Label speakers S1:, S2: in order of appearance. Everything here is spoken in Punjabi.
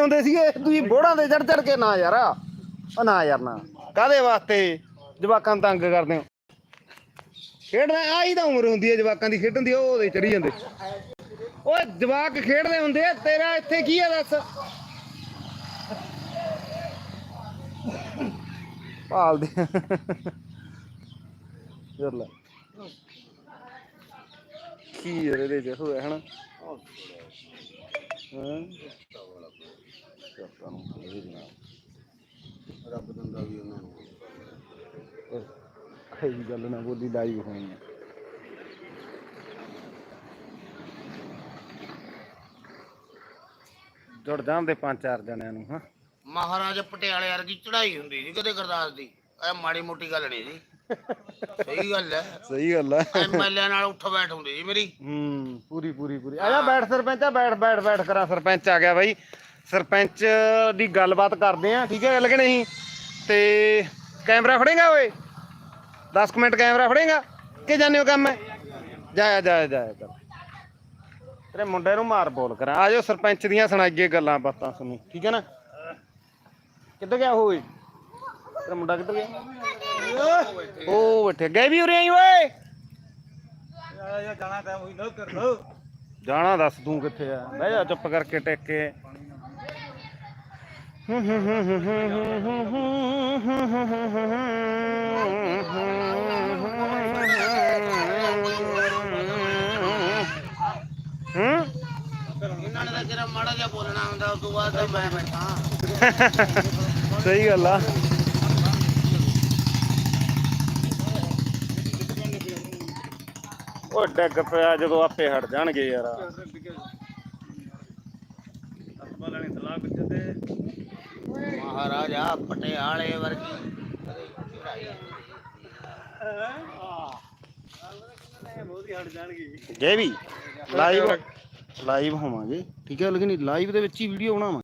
S1: ਖੇਡਦੇ ਹੁੰਦੇ ਸੀਗੇ। ਤੁਸੀਂ ਬੋੜਾਂ ਤੇ ਚੜ ਚੜ ਕੇ ਨਾ ਯਾਰ। ਉਹ ਨਾ ਯਾਰ ਨਾ। ਕਾਦੇ ਵਾਸਤੇ ਜਵਾਕਾਂ ਨੂੰ ਤੰਗ ਕਰਦੇ ਹੋ? ਖੇਡਣਾ, ਆਹੀ ਤਾਂ ਉਮਰ ਹੁੰਦੀ ਹੈ, ਜਵਾਕਾਂ ਦੀ ਖੇਡਣ ਦੀ, ਉਹ ਉਹਦੇ ਚੜੀ ਜਾਂਦੇ। ਓਏ, ਜਵਾਕ ਖੇਡਦੇ ਹੁੰਦੇ ਆ, ਤੇਰਾ ਇੱਥੇ ਕੀ ਆ ਦੱਸ? ਭਾਲ ਦੇ ਲੈ। ਕੀ ਇਹਦੇ ਚ ਹੋਇਆ, ਹਨਾ? ਹਾਂ। ਚੱਕਾਂ ਨੂੰ ਇਹ ਨਾ
S2: ਰੱਬ ਦਿੰਦਾ ਵੀ ਉਹਨਾਂ ਨੂੰ
S1: ਇਹ ਜੀ ਗੱਲ ਨਾ ਬੋਲੀ ਲਾਈਵ ਹੋਣੀ ਹੈ ਜੁੜ ਜਾਂਦੇ ਪੰਜ ਚਾਰ ਜਣਿਆਂ ਨੂੰ ਹਾਂ
S2: ਮਹਾਰਾਜਾ ਪਟਿਆਲੇ ਵਰਗੀ ਚੜਾਈ ਹੁੰਦੀ ਸੀ ਕਦੇ ਗੁਰਦਾਸ ਦੀ। ਐ ਮਾੜੀ ਮੋਟੀ ਗੱਲ ਨਹੀਂ ਸੀ। ਸਹੀ ਗੱਲ ਹੈ।
S1: ਸਹੀ ਗੱਲ ਹੈ।
S2: ਐਮਐਲਏ ਨਾਲ ਉੱਠ ਬੈਠ ਹੁੰਦੀ ਸੀ ਮੇਰੀ।
S1: ਹੂੰ ਪੂਰੀ ਪੂਰੀ ਪੂਰੀ। ਆ ਜਾ ਬੈਠ ਸਰਪੰਚ ਬੈਠ ਬੈਠ ਬੈਠ ਕਰਾਂ ਸਰਪੰਚ ਆ ਗਿਆ ਬਾਈ। ਸਰਪੰਚ ਦੀ ਗੱਲਬਾਤ ਕਰਦੇ ਆ ਠੀਕ ਹੈ ਗੱਲ ਕਿ ਨਹੀਂ? ਤੇ ਕੈਮਰਾ ਫੜੇਗਾ ਓਏ? 10 ਮਿੰਟ ਕੈਮਰਾ ਫੜੇਗਾ? ਕਿ ਜਾਣੇ ਹੋ ਕੰਮ? ਹੈ ਜਾਇਆ ਜਾਇਆ ਕਰ ਤੇਰੇ ਮੁੰਡੇ ਨੂੰ ਮਾਰ ਬੋਲ ਕਰਾਂ। ਆ ਜਾਓ ਸਰਪੰਚ ਦੀਆਂ ਸੁਣਾਈਏ ਗੱਲਾਂ ਬਾਤਾਂ ਸੁਣੀ ਠੀਕ ਹੈ ਨਾ? ਕਿੱਧਰ ਗਿਆ ਓਏ? ਤੇਰਾ ਮੁੰਡਾ ਕਿੱਧਰ ਗਿਆ? ਉਹ ਬੈਠੇ। ਗਏ ਵੀ ਉਰੇ ਆਈ ਓਏ? ਜਾਣਾ ਦੱਸ ਤੂੰ ਕਿੱਥੇ ਆ? ਬਹਿ ਜਾ ਚੁੱਪ ਕਰਕੇ ਟਿਕ ਕੇ। ਹੂੰ
S2: ਇਹਨਾਂ ਨੇ ਤਾਂ ਜਿਹੜਾ ਮਾੜਾ ਜਿਹਾ ਬੋਲਣਾ ਹੁੰਦਾ ਉਸ ਤੋਂ ਬਾਅਦ ਤਾਂ ਮੈਂ ਬੈਠਾ
S1: ਸਹੀ ਗੱਲ ਆ। ਉਹ ਡੱਗ ਪਿਆ ਜਦੋਂ ਆਪੇ ਹਟ ਜਾਣਗੇ ਯਾਰ।
S2: ਮਹਾਰਾਜਾ ਪਟਿਆਲੇ ਵਰਗੀ ਕਦੇ ਚੜਾਈ
S1: ਜੇ ਵੀ ਲਾਈਵ ਲਾਈਵ ਹੋਵਾਂਗੇ ਠੀਕ ਹੈ ਲੇਕਿਨ ਲਾਈਵ ਦੇ ਵਿੱਚ ਹੀ ਵੀਡੀਓ ਬਣਾਵਾਂਗੇ